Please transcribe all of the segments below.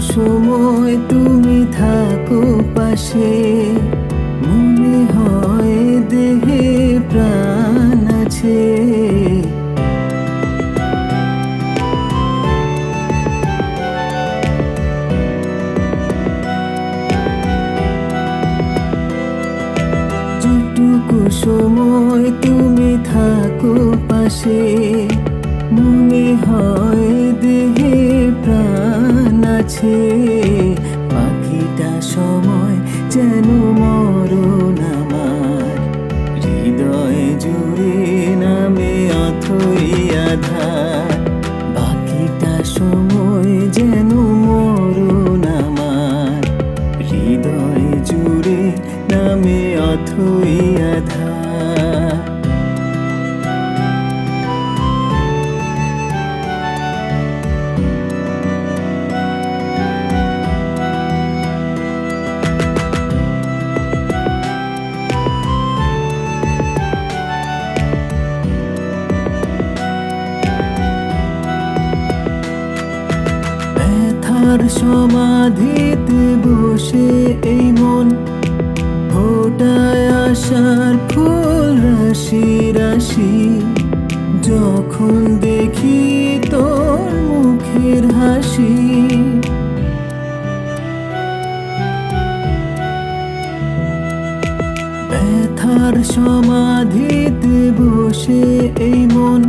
সময় তুমি থাকো পাশে। মনে হয় দেহে প্রাণ আছে। যেটুকু সময় তুমি থাকো পাশে, মনে হয় দেহে প্রাণ ব্যথার সমাধিতে বসে এই মন। ফোটায় আসার ফুল, রাশি রাশি। যখন দেখি তোর মুখের হাসি। ব্যথার সমাধিতে বসে এই মন।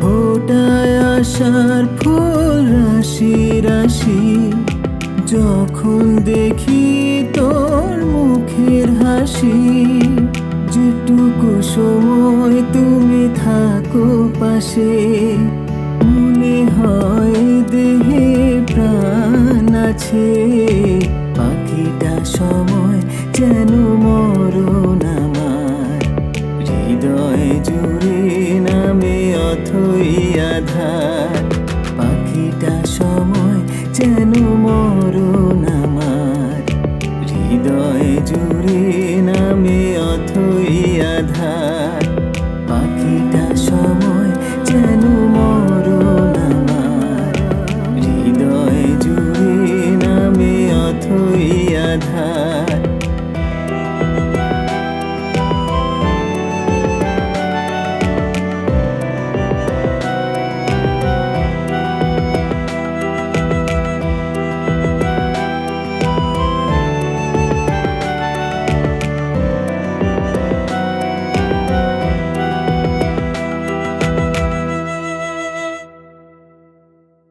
ফোটায় আসার ফুল রাশি রাশি, যখন দেখি তোর মুখের হাসি, যেটুকু সময় তুমি থাকো পাশে, মনে হয় দেহে প্রাণ আছে। পাখিটা সময় যেন মরণ আমার, হৃদয় জুড়ে নামে অথই আধার। যেন মরণ আমার। হৃদয় জুড়ে নামে অথই আধার।